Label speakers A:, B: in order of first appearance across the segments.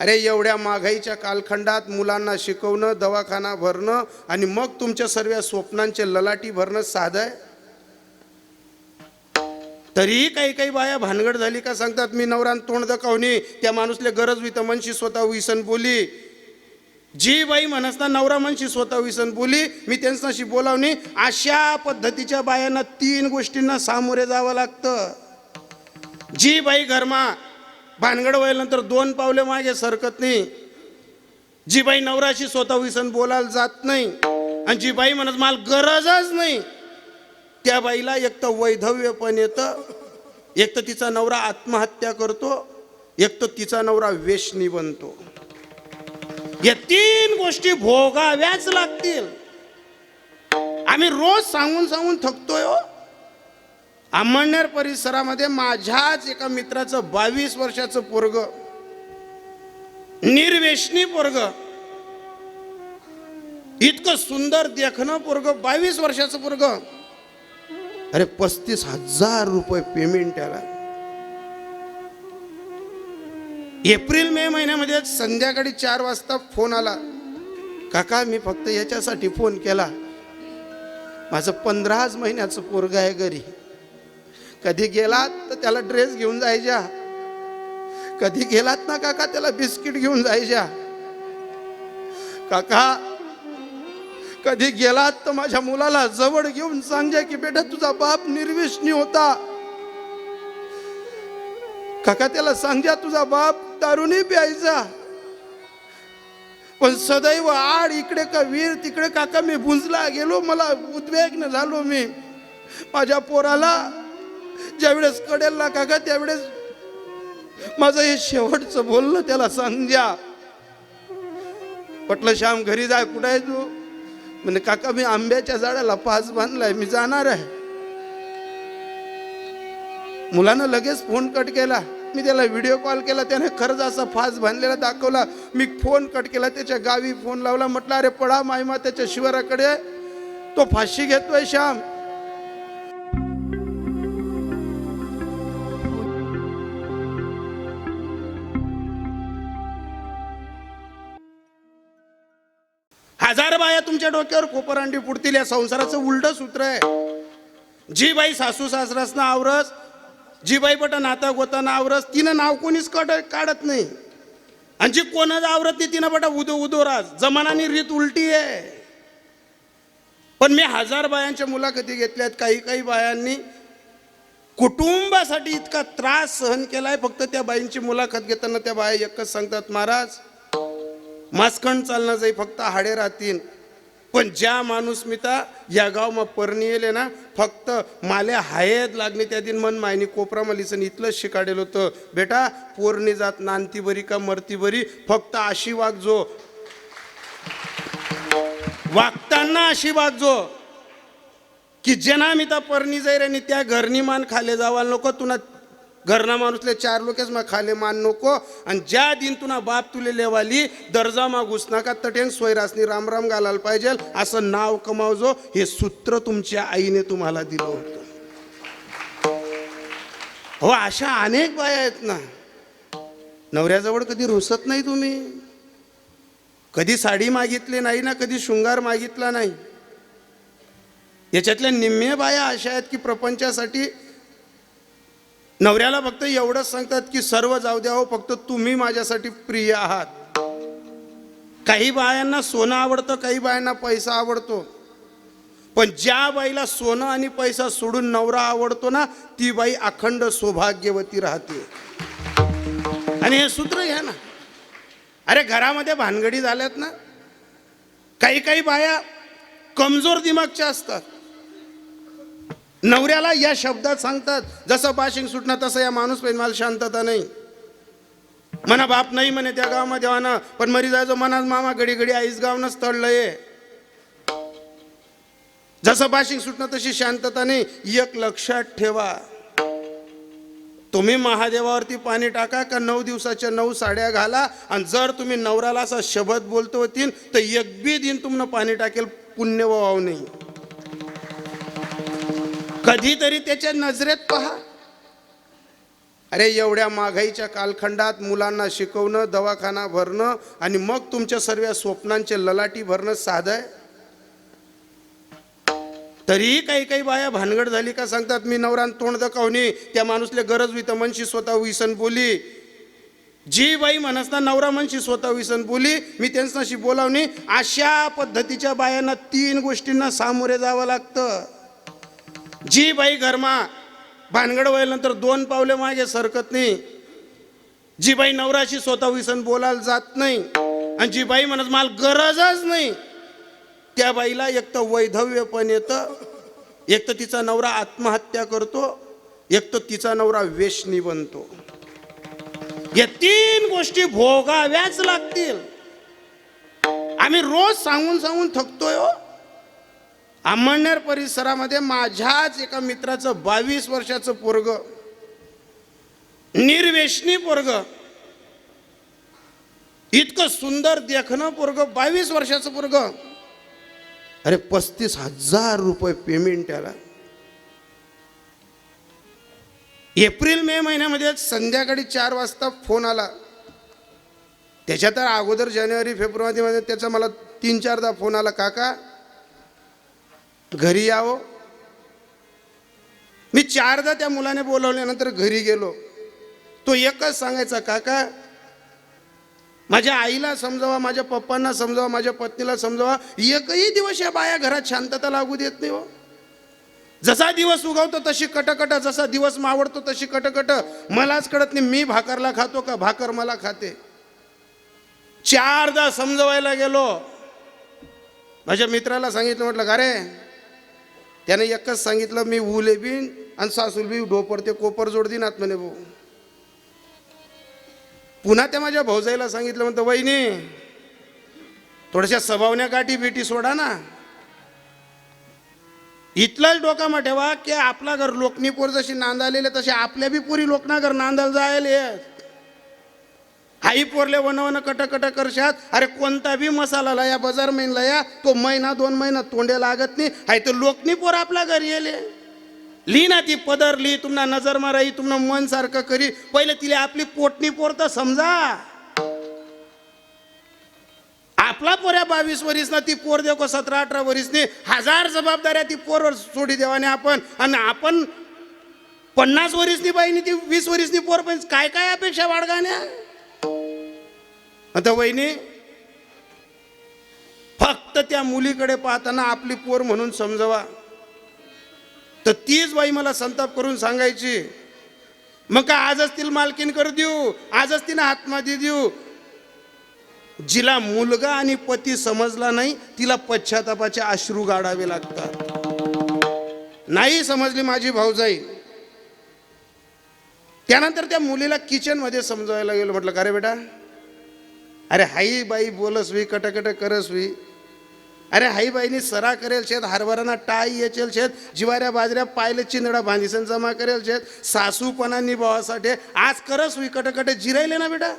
A: अरे एवढ्या महागाईच्या कालखंडात मुलांना शिकवणं दवाखाना भरणं आणि मग तुमच्या सर्व स्वप्नांचे ललाटी भरणं साधं आहे? तरीही काही काही बाया भानगड झाली का सांगतात मी नवरान तोंड दकावणी त्या माणूसले गरज होई मनशी स्वतः विसन बोली. जी बाई म्हणसना नवरा मनशी स्वतः विसन बोली मी त्यांच्याशी बोलावणी. अशा पद्धतीच्या बायांना तीन गोष्टींना सामोरे जावं लागतं. जी बाई घरमा भानगड व्हायनंतर दोन पावले मागे सरकत नाही. जी बाई नवराशी स्वतः विसन बोलायला जात नाही. आणि जी बाई म्हणत मला गरजच नाही. त्या बाईला एक तर वैधव्य पण येतं एक तर तिचा नवरा आत्महत्या करतो एक तर तिचा नवरा वेशनी बनतो. या तीन गोष्टी भोगाव्याच लागतील. आम्ही रोज सांगून सांगून थकतोय हो. अमळनेर परिसरामध्ये माझ्याच एका मित्राचं बावीस वर्षाचं पोरग निर्वेशनी पोरग इतकं सुंदर देखणं पोरग बावीस वर्षाचं पोरग. अरे पस्तीस हजार रुपये पेमेंट त्याला. एप्रिल मे महिन्यामध्ये संध्याकाळी चार वाजता फोन आला. काका मी फक्त याच्यासाठी फोन केला. माझं पंधराच महिन्याचं पोरग आहे घरी. कधी गेलात तर त्याला ड्रेस घेऊन जायच्या. कधी गेलात ना काका त्याला बिस्किट घेऊन जायच्या. काका कधी गेलात तर माझ्या मुलाला जवळ घेऊन सांगजा की बेटा तुझा बाप निर्विष्णी होता. काका त्याला सांगजा तुझा बाप दारुनी प्यायचा. पण सदैव आड इकडे का वीर तिकडे काका मी भुंजला गेलो मला उद्वेग्न झालो मी. माझ्या पोराला ज्यावेळेस कडेल ना काका त्यावेळेस माझं हे शेवटचं बोलणं त्याला सांग्या म्हटलं श्याम घरी जाय कुठं आहे तू? म्हणे काका मी आंब्याच्या झाडाला पाच बांधलाय मी जाणार आहे. मुलानं लगेच फोन कट केला. मी त्याला व्हिडिओ कॉल केला त्याने खरंच असा फास बांधलेला दाखवला. मी फोन कट केला त्याच्या गावी फोन लावला म्हटलं अरे पडा मायमा त्याच्या शिवाराकडे. तो फाशी घेतोय श्याम. हजार बाया तुमच्या डोक्यावर कोपरांडी फुटतील या संसाराचं उलट सूत्र आहे. जी बाई सासू सासरासनं आवरस जी बाई बट नाता गोताना आवरस तिनं नाव कोणीच कड काढत नाही. आणि जी कोणाच आवरत नाही तिनं बटा उदो उदोराज जमानानी रीत उलटी आहे. पण मी हजार बायांच्या मुलाखती घेतल्यात काही काही बायांनी कुटुंबासाठी इतका त्रास सहन केलाय फक्त त्या बाईंची मुलाखत घेताना त्या बाया एकच सांगतात महाराज मास्कण चालणं जाई फक्त हाडे राहतील. पण ज्या माणूस मिता या गावमा परणी येले ना फक्त माले हायेत लागणे त्या दिन मन मायनी कोपरामालीसन इथलंच शिकाडेल होतं. बेटा पोरणी जात नांती बरी का मरती बरी फक्त अशी वागजो वागताना अशी वागजो की जेना मिता परणी जाईल आणि त्या घरनी मान खाले जावा नको तुला घरना माणूसले चार लोकेच मग खाले मान नको. आणि ज्या दिन तुना बाप तुले लेवाली दर्जा मा घुसनाका तटेन स्वैरासनी रामराम घालायला पाहिजे असं नाव कमावजो हे सूत्र तुमच्या आईने तुम्हाला दिलं होतं. हो अशा अनेक बाया आहेत ना. नवऱ्याजवळ कधी रुसत नाही तुम्ही. कधी साडी मागितली नाही ना कधी शृंगार मागितला नाही. याच्यातल्या निम्मे बाया अशा आहेत की प्रपंचासाठी नवऱ्याला फक्त एवढंच सांगतात की सर्व जाऊ द्या हो फक्त तुम्ही माझ्यासाठी प्रिय आहात. काही बायांना सोनं आवडतं काही बायांना पैसा आवडतो. पण ज्या बाईला सोनं आणि पैसा सोडून नवरा आवडतो ना ती बाई अखंड सौभाग्यवती राहते. आणि हे सूत्र घ्या ना. अरे घरामध्ये भानगडी झाल्यात ना. काही काही बाया कमजोर दिमागच्या असतात. नवऱ्याला या शब्दात सांगतात जसं बाशिंग सुटणं तसं या माणूस पाहिजे मला शांतता नाही. मना बाप नाही म्हणे त्या गावामध्ये वाना पण मरी जायचो मनात मामा घडी घडी आईस गावनच ये जसं बाशिंग सुटणं तशी शांतता नाही. एक लक्षात ठेवा. तुम्ही महादेवावरती पाणी टाका का नऊ दिवसाच्या नऊ साड्या घाला आणि जर तुम्ही नवऱ्याला असा शब्द बोलतो होतील तर एक बी दिन तुम्हाला पाणी टाकेल पुण्य वाव नाही. कधीतरी त्याच्या नजरेत पहा. अरे एवढ्या महागाईच्या कालखंडात मुलांना शिकवणं दवाखाना भरणं आणि मग तुमच्या सर्व स्वप्नांचे ललाटी भरणं साधं आहे? तरीही काही काही बाया भानगड झाली का सांगतात मी नवरान तोंड दकावणी त्या माणूसले गरज होई मनशी स्वतः विसन बोली. जी बाई म्हणसना नवरा मनशी स्वतः विसन बोली मी त्यांच्याशी बोलावणी अशा पद्धतीच्या बायांना तीन गोष्टींना सामोरे जावं लागतं. जी बाई घरमा भानगड व्हायनंतर दोन पावले मागे सरकत नाही. जी बाई नवराशी स्वतः विसन बोलायला जात नाही आणि जी बाई म्हणत मला गरजच नाही. त्या बाईला एक तर वैधव्य पण येतं एक तर तिचा नवरा आत्महत्या करतो एक तर तिचा नवरा वेशनी बनतो. या तीन गोष्टी भोगाव्याच लागतील. आम्ही रोज सांगून सांगून थकतोय हो. अमळनेर परिसरामध्ये माझ्याच एका मित्राचं बावीस वर्षाचं पोरग निर्वेशनी पोरग इतकं सुंदर देखणं पोरग बावीस वर्षाचं पोरग. अरे पस्तीस हजार रुपये पेमेंट त्याला. एप्रिल मे महिन्यामध्ये संध्याकाळी चार वाजता फोन आला. त्याच्या तर अगोदर जानेवारी फेब्रुवारीमध्ये त्याचा मला तीन चारदा फोन आला काका घरी यावं? मी चारदा त्या मुलाने बोलवल्यानंतर घरी गेलो. तो एकच सांगायचा काका माझ्या आईला समजावा माझ्या पप्पांना समजावा माझ्या पत्नीला समजावा. एकही दिवस या बाया घरात शांतता लागू देत नाही हो. जसा दिवस उगवतो तशी कटकट जसा दिवस मावडतो तशी कटकट. मलाच कळत नाही मी भाकरला खातो का? भाकर मला खाते. चारदा समजवायला गेलो. माझ्या मित्राला सांगितलं म्हटलं का रे त्याने एकच सांगितलं मी उले बिन आणि सासूल बी डोपर ते कोपर जोड दिन म्हणे भाऊ. पुन्हा त्या माझ्या भाऊजाईला सांगितलं म्हणतं वहिनी थोड्याशा सभावण्या गाठी बेटी सोडा ना. इथलाच डोकामा ठेवा की आपला घर लोकनी पोर जशी नांदालेले तसे आपल्या बी पुरी लोकनागर नांदाल जायला येत. आई पोरले वनवन कट कट करशात. अरे कोणता बी मसाला लया बाजार महिन या तो महिना दोन महिना तोंडे लागत नाही. हाय तर लोकनी पोर आपल्या घरी येले. ली ना ती पदर ली तुम्हाला नजर माराई तुम्हाला मन सारखं करी. पहिले तिला आपली पोटणी पोर तर समजा. आपला पोऱ्या बावीस वरीस ना ती पोर देखो सतरा अठरा वरीसनी हजार जबाबदाऱ्या ती पोरवर सोडी देवाने आपण. आणि आपण पन्नास वरीसनी बाईनी ती वीस वरीसनी पोर पण काय काय अपेक्षा वाढगाण्या आता वहिनी फक्त त्या मुलीकडे पाहताना आपली पोर म्हणून समजवा. तर तीच बाई मला संताप करून सांगायची मग का आजच तिला मालकीन करू देऊ? आजच तिनं आत्मादी देऊ? जिला मुलगा आणि पती समजला नाही तिला पश्चातापाचे अश्रू गाडावे लागतात. नाही समजली माझी भाऊजाई. त्यानंतर त्या मुलीला किचनमध्ये समजवायला गेलो म्हटलं का रे बेटा? अरे हाई बाई बोलस वी कटकट करस वी. अरे हाई बाईनी सरा करेल शेत हरभराना टाई येचेल शेत जिवाऱ्या बाजऱ्या पायले चिंदडा भांदिसन जमा करेल शेत सासूपणा निभावासाठी आज करस वी कटकट जिरायले ना बेटा.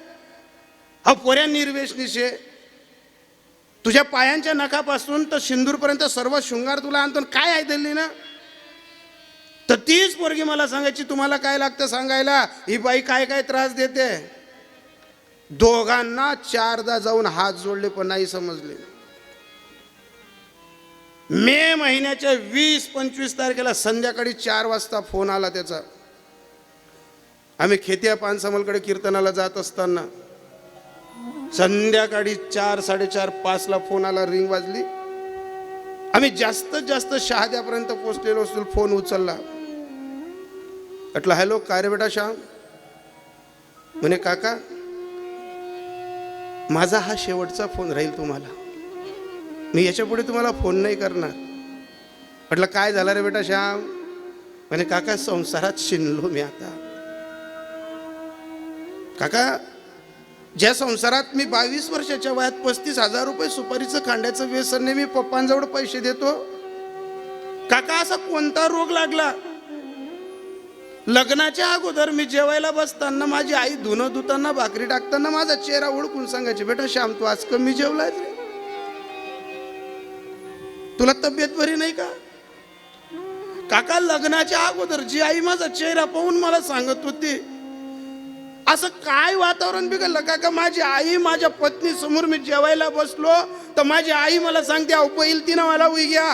A: हा पोऱ्या निर्वेशनीशे तुझ्या पायांच्या नखापासून तर सिंदूरपर्यंत सर्व शृंगार तुला आणतो आणि काय आहे दिल्ली ना? तर तीच पोरगी मला सांगायची तुम्हाला काय लागतं सांगायला? ही बाई काय काय त्रास देते? दोघांना चारदा जाऊन हात जोडले पण नाही समजले. मे महिन्याच्या वीस पंचवीस तारखेला संध्याकाळी चार वाजता फोन आला त्याचा. आम्ही खेत्या पानसमलकडे कीर्तनाला जात असताना संध्याकाळी चार साडेचार पाचला फोन आला रिंग वाजली. आम्ही जास्तीत जास्त शहाद्यापर्यंत पोचलेलो असतो फोन उचलला. म्हटलं हॅलो काय रे बेटा श्याम? म्हणे काका माझा हा शेवटचा फोन राहील तुम्हाला. मी याच्यापुढे तुम्हाला फोन नाही करणार. म्हटलं काय झालं रे बेटा श्याम? म्हणे काका संसारात शिनलो मी आता. काका ज्या संसारात मी बावीस वर्षाच्या वयात पस्तीस हजार रुपये सुपारीचं खांड्याचं व्यसनने मी पप्पांजवळ पैसे देतो? काका असा कोणता रोग लागला? लग्नाच्या अगोदर मी जेवायला बसताना माझी आई धुणं धुताना भाकरी टाकताना माझा चेहरा ओळखून सांगायचे बेटा श्याम तू आज कमी जेवलाय रे? तुला तब्येत बरी नाही का? काका लग्नाच्या अगोदर जी आई माझा चेहरा पाहून मला सांगत होती असं काय वातावरण बिघडलं? काका का माझी आई माझ्या पत्नी समोर मी जेवायला बसलो तर माझी आई मला सांगते अहो बैल तिनं मला उई घ्या.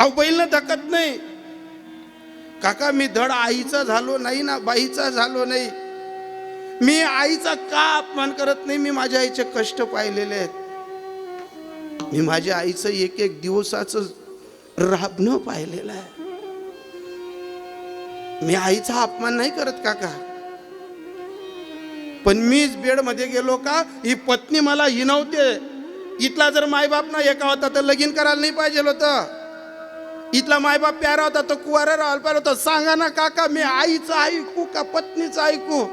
A: अहो बैल धकत नाही. काका मी धड आईचा झालो नाही ना बाईचा झालो नाही. मी आईचा का अपमान करत नाही? मी माझ्या आईचे कष्ट पाहिलेले आहेत. मी माझ्या आईचं एक एक दिवसाचं राबणं पाहिलेलं आहे. मी आईचा अपमान नाही करत काका. पण मीच बेडमध्ये गेलो का ही पत्नी मला हिनवते. इथला जर मायबाप ना एका होता तर लगीन करायला नाही पाहिजे होतं. इथला मायबाप प्यारा होता तो कुवारा राहायला पाहिजे होता. सांगा ना काका मी आईचं ऐकू का पत्नीचं ऐकू?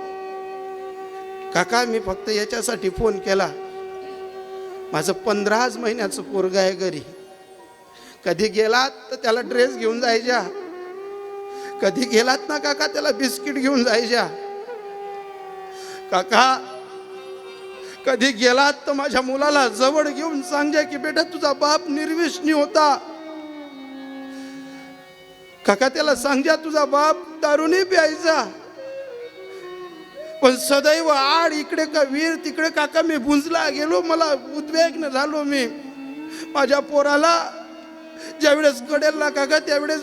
A: काका मी फक्त याच्यासाठी फोन केला. माझं पंधराच महिन्याचं पोरग आहे घरी. कधी गेलात तर त्याला ड्रेस घेऊन जायच्या. कधी गेलात ना काका त्याला बिस्किट घेऊन जायच्या. काका कधी गेलात तर माझ्या मुलाला जवळ घेऊन सांगा की बेटा तुझा बाप निर्विष्णी होता. काका त्याला सांगजा तुझा बाप दारुनी प्यायचा. पण सदैव आड इकडे का वीर तिकडे काका मी भुंजला गेलो मला उद्वेग झालो मी. माझ्या पोराला ज्यावेळेस कडेल ना काका त्यावेळेस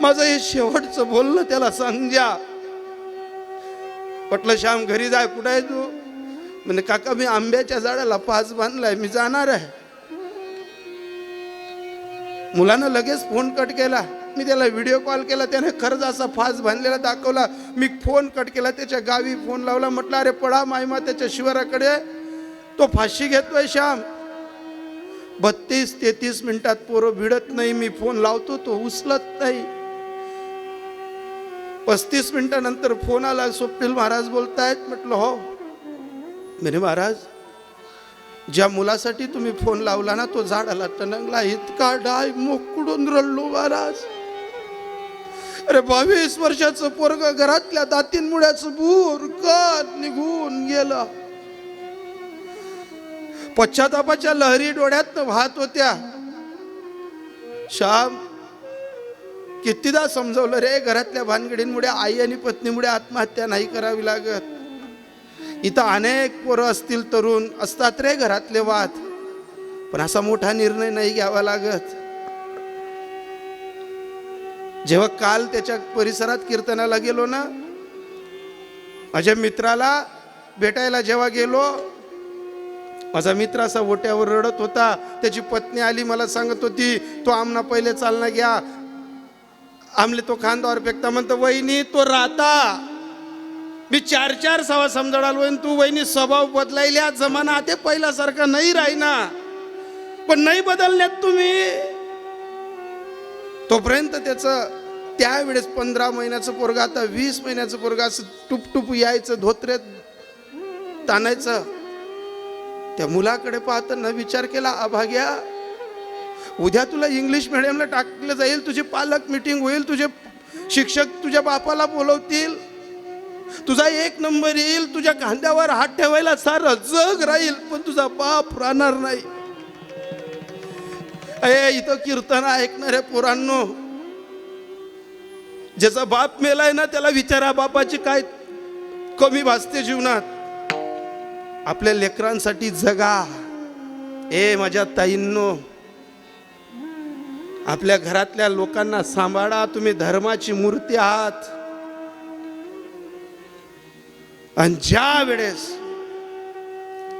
A: माझं हे शेवटचं बोलणं त्याला सांग्या म्हटलं श्याम घरी जाय कुठं आहे तू? म्हणजे काका मी आंब्याच्या झाडाला पाच बांधलाय मी जाणार आहे. मुलानं लगेच फोन कट केला. मी त्याला व्हिडिओ कॉल केला. त्याने खरंच असा फास बांधलेला दाखवला. मी फोन कट केला. त्याच्या गावी फोन लावला. म्हटलं अरे पडा मायमा त्याच्या शिवाराकडे. तो फाशी घेतोय श्याम. बत्तीस तेहतीस मिनिटात पोरं भिडत नाही. मी फोन लावतो तो उचलत नाही. पस्तीस मिनिटानंतर फोन आला. स्वप्नील महाराज बोलतायत. म्हटलं हो. म्हणे महाराज ज्या मुलासाठी तुम्ही फोन लावला ना तो झाडाला टणंगला इतका डाय मोकडून रडलो महाराज. अरे बावीस वर्षाचं पोरग घरातल्या दातीन मुळ्याचं बूर कत निघून गेलं. पश्चातापाच्या लहरी डोळ्यात वाहत होत्या. श्याम कितीदा समजवलं रे घरातल्या भानगडींमुळे आई आणि पत्नीमुळे आत्महत्या नाही करावी लागत. इथं अनेक पोरं असतील तरुण असतात रे घरातले वाद. पण असा मोठा निर्णय नाही घ्यावा लागत. जेव्हा काल त्याच्या परिसरात कीर्तनाला गेलो ना माझ्या मित्राला भेटायला जेव्हा गेलो माझा मित्र असा ओट्यावर रडत होता. त्याची पत्नी आली मला सांगत होती तो आमना पहिले चालना घ्या. आमले तो खांदावर फेकता म्हणतो वहिनी तो राहता. मी चार चार सवा समजाडाल वहीन तू वहिनी स्वभाव बदलायला जमाना आता पहिल्यासारखा नाही राहीना. पण नाही बदलण्यात तुम्ही. तोपर्यंत त्याचं त्यावेळेस पंधरा महिन्याचं पोरगा आता वीस महिन्याचं पोरगा असं टुपटुप यायचं धोत्रेत ताणायचं. त्या मुलाकडे पाहताना विचार केला अभाग्या उद्या तुला इंग्लिश मिडियमला टाकलं जाईल तुझी पालक मिटिंग होईल तुझे शिक्षक तुझ्या बापाला बोलवतील. तुझा एक नंबर येईल तुझ्या खांद्यावर हात ठेवायला सारं जग राहील पण तुझा बाप राहणार नाही. अय इथं कीर्तन ऐकणाऱ्या पोरांनो ज्याचा बाप मेलाय ना त्याला विचारा बापाची काय कमी भासते जीवनात. आपल्या लेकरांसाठी जगा. ए माझ्या ताईंनो आपल्या घरातल्या लोकांना सांभाळा तुम्ही धर्माची मूर्ती आहात. आणि ज्या वेळेस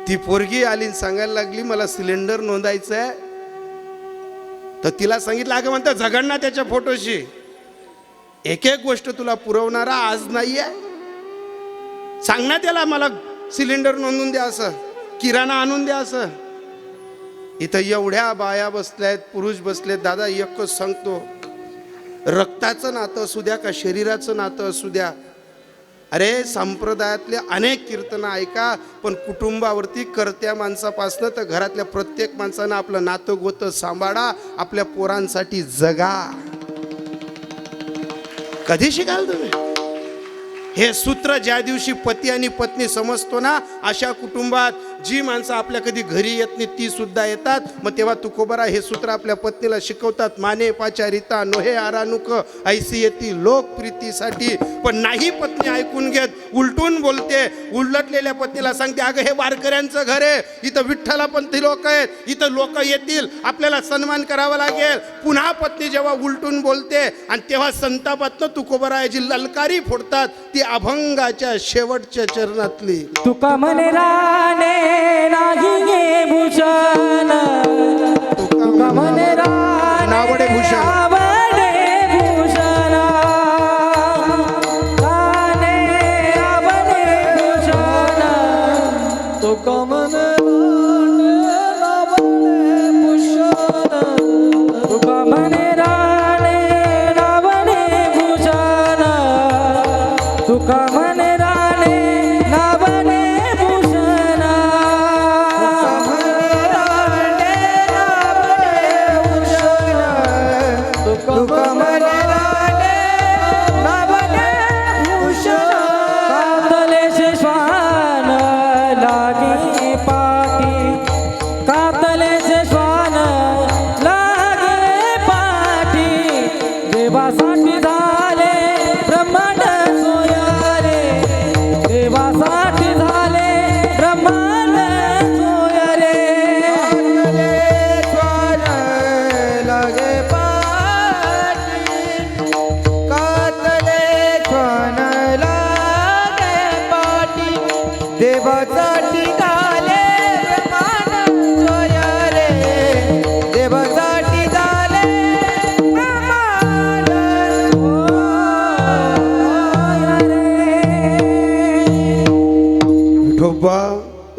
A: ती पोरगी आली सांगायला लागली मला सिलेंडर नोंदायचं आहे. तर तिला सांगितलं अगं म्हणता झगडणार त्याच्या फोटोशी. एक एक गोष्ट तुला पुरवणारा आज नाही आहे सांग ना त्याला मला सिलेंडर नोंदून द्या असं किराणा आणून द्या असं. इथं एवढ्या बाया बसल्यात पुरुष बसलेत दादा एकच सांगतो. रक्ताचं नातं असू द्या का शरीराचं नातं असू द्या अरे संप्रदायातले अनेक कीर्तनं ऐका पण कुटुंबावरती करत्या माणसापासनं तर घरातल्या प्रत्येक माणसानं आपलं नातं गोतं सांभाळा आपल्या पोरांसाठी जगा. कधी शिकाल तुम्ही? हे सूत्र ज्या दिवशी पती आणि पत्नी समजतो ना अशा कुटुंबात जी माणसं आपल्या कधी घरी येत नाही ती सुद्धा येतात. मग तेव्हा तुकोबरा हे सूत्र आपल्या पत्नीला शिकवतात माने पाचारिता नोहे आरानुक ऐसी येती लोकप्रीतीसाठी पण नाही पत्नी ऐकून घेत उलटून बोलते. उलटलेल्या पत्नीला सांगते अगं हे वारकऱ्यांचं घर आहे. इथं विठ्ठलापंथी लोक आहेत. इथं लोक येतील. आपल्याला सन्मान करावा लागेल. पुन्हा पत्नी जेव्हा उलटून बोलते आणि तेव्हा संतापातनं तुकोबरायाची ललकारी फोडतात ती अभंगाच्या शेवटच्या चरणातली.
B: तुका म्हणे राणे
A: नावडे भूषण.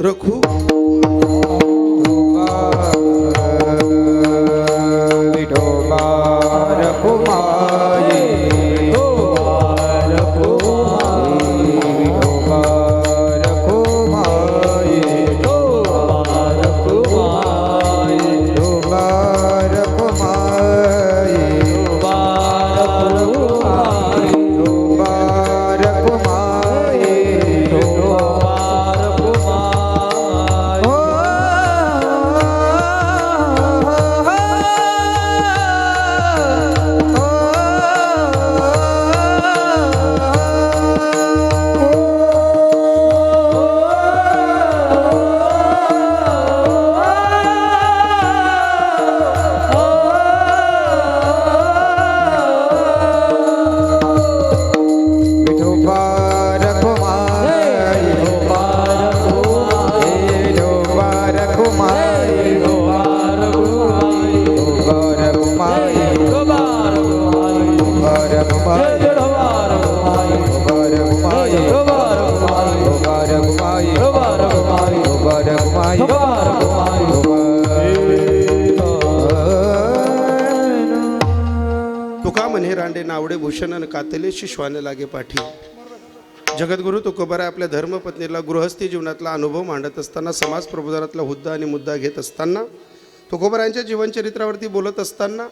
A: रखू रांडे कातले शिश्वाने आणि लागे पाठी. जगद्गुरु तुकोबाराय आपल्या धर्मपत्नीला गृहस्थी जीवनातला अनुभव मांडत असताना समाज प्रबोधनातला हुद्दा आणि मुद्दा घेत असताना तुकोबारायांच्या जीवनचरित्रावरती बोलत असताना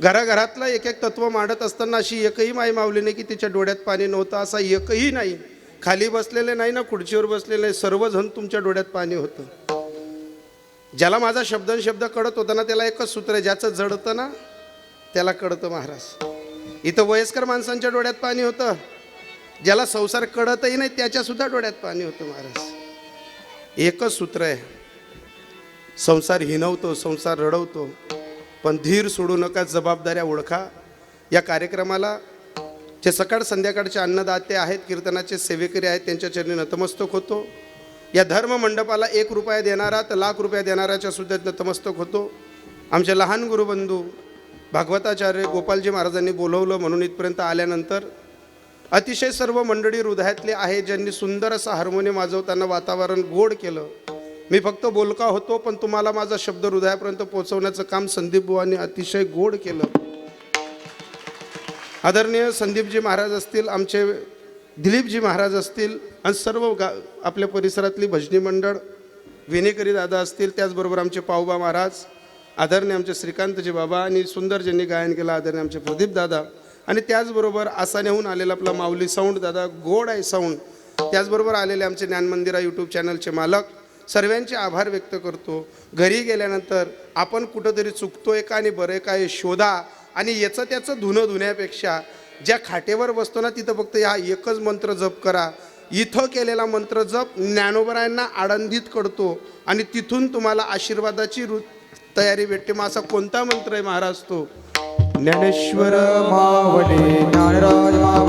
A: घराघरातला एक एक तत्व मांडत असताना अशी एकही माई मावली नाही की तिच्या डोळ्यात पाणी नव्हतं असा एकही नाही. खाली बसलेले नाही ना खुर्चीवर बसलेले सर्वजण तुमच्या डोळ्यात पाणी होतं. ज्याला माझा शब्द शब्द कळत होता ना त्याला एकच सूत्र आहे ज्याचं जडतं ना त्याला कळतं महाराज. इथं वयस्कर माणसांच्या डोळ्यात पाणी होतं. ज्याला संसार कळतही नाही त्याच्यासुद्धा डोळ्यात पाणी होतं महाराज. एकच सूत्र आहे. संसार हिनवतो संसार रडवतो पण धीर सोडू नका जबाबदाऱ्या ओळखा. या कार्यक्रमाला जे सकाळ संध्याकाळचे अन्नदाते आहेत कीर्तनाचे सेवेकरी आहेत त्यांच्या चरणी नतमस्तक होतो. या धर्म मंडपाला एक रुपया देणारा तर लाख रुपया देणाऱ्याच्या सुद्धा नतमस्तक होतो. आमचे लहान गुरुबंधू भागवताचार्य गोपालजी महाराजांनी बोलवलं म्हणून इथपर्यंत आल्यानंतर अतिशय सर्व मंडळी हृदयातले आहे ज्यांनी सुंदर असं हार्मोनियम वाजवताना वातावरण गोड केलं. मी फक्त बोलका होतो पण तुम्हाला माझा शब्द हृदयापर्यंत पोहोचवण्याचं काम संदीप बुवांनी अतिशय गोड केलं. आदरणीय संदीपजी महाराज असतील आमचे दिलीपजी महाराज असतील आणि सर्व गा आपल्या परिसरातली भजनी मंडळ विनेकरी दादा असतील त्याचबरोबर आमचे पाऊबा महाराज आदरणीय आमचे श्रीकांतजी बाबा आणि सुंदर ज्यांनी गायन केलं आदरणीय आमचे प्रदीप दादा. आणि त्याचबरोबर आसान्याहून आलेला आपला माऊली साऊंड दादा गोड आहे साऊंड. त्याचबरोबर आलेले आमचे ज्ञानमंदिरा यूट्यूब चॅनलचे मालक. सर्वांचे आभार व्यक्त करतो. घरी गेल्यानंतर आपण कुठंतरी चुकतोय का आणि बरं आहे शोधा. आणि याचं त्याचं धुणं धुण्यापेक्षा ज्या खाटेवर बसतो ना तिथं फक्त हा एकच मंत्र जप करा. इथं केलेला मंत्र जप ज्ञानोबरायांना आनंदित करतो. आणि तिथून तुम्हाला आशीर्वादाची रु तयारी भेटते. मग असा कोणता मंत्र आहे महाराज तो? ज्ञानेश्वर
C: मावले ज्ञानराज मावले.